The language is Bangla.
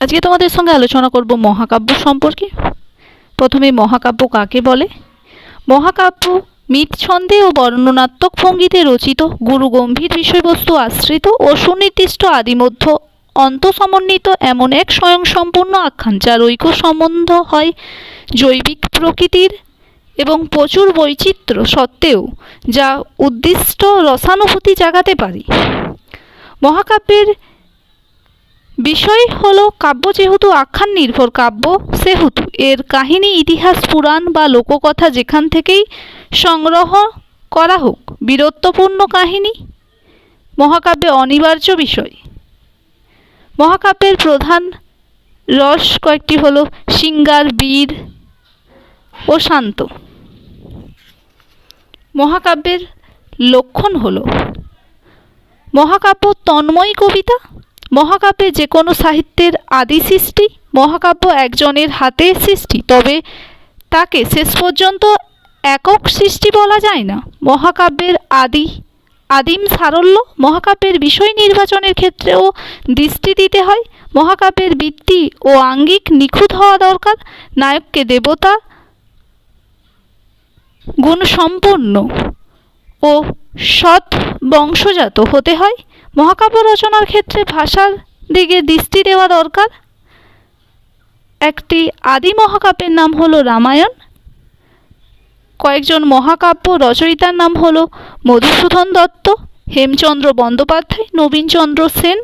আজকে তোমাদের সঙ্গে আলোচনা করব মহাকাব্য সম্পর্কে। প্রথমে মহাকাব্য কাকে বলে? মহাকাব্য মিত ছন্দে ও বর্ণনাত্মক ভঙ্গিতে রচিত গুরু গম্ভীর বিষয়বস্তু আশ্রিত ও সুনির্দিষ্ট আদিমধ্য অন্ত সমন্বিত এমন এক স্বয়ংসম্পূর্ণ আখ্যান, যার ঐক্য সম্বন্ধ হয় জৈবিক প্রকৃতির এবং প্রচুর বৈচিত্র্য সত্ত্বেও, যা উদ্দিষ্ট রসানুভূতি জাগাতে পারে। মহাকাব্যের বিষয় হলো কাব্য যেহেতু আখ্যান নির্ভর কাব্য, সেহেতু এর কাহিনী, ইতিহাস, পুরাণ বা লোককথা যেখান থেকেই সংগ্রহ করা হোক, বীরত্বপূর্ণ কাহিনী। মহাকাব্যে অনিবার্য বিষয়। মহাকাব্যের প্রধান রস কয়েকটি হল সিঙ্গার, বীর ও শান্ত। মহাকাব্যের লক্ষণ হল মহাকাব্য তন্ময় কবিতা মহাকাব্যে যে কোনো সাহিত্যের আদি সৃষ্টি, মহাকাব্য একজনের হাতে সৃষ্টি, তবে তাকে শেষ পর্যন্ত একক সৃষ্টি বলা যায় না। মহাকাব্যের আদি, আদিম সারল্য মহাকাব্যের বিষয় নির্বাচনের ক্ষেত্রেও দৃষ্টি দিতে হয়। মহাকাব্যের বৃত্তি ও আঙ্গিক নিখুঁত হওয়া দরকার। নায়ককে দেবতা গুণসম্পন্ন। ও সৎ বংশজাত হতে হয়। মহাকাব্য রচনার ক্ষেত্রে ভাষার দিকে দৃষ্টি দেওয়া দরকার। একটি আদি মহাকাব্যের নাম হলো রামায়ণ। কয়েকজন মহাকাব্য রচয়িতার নাম হলো মধুসূদন দত্ত, হেমচন্দ্র বন্দ্যোপাধ্যায়, নবীনচন্দ্র সেন।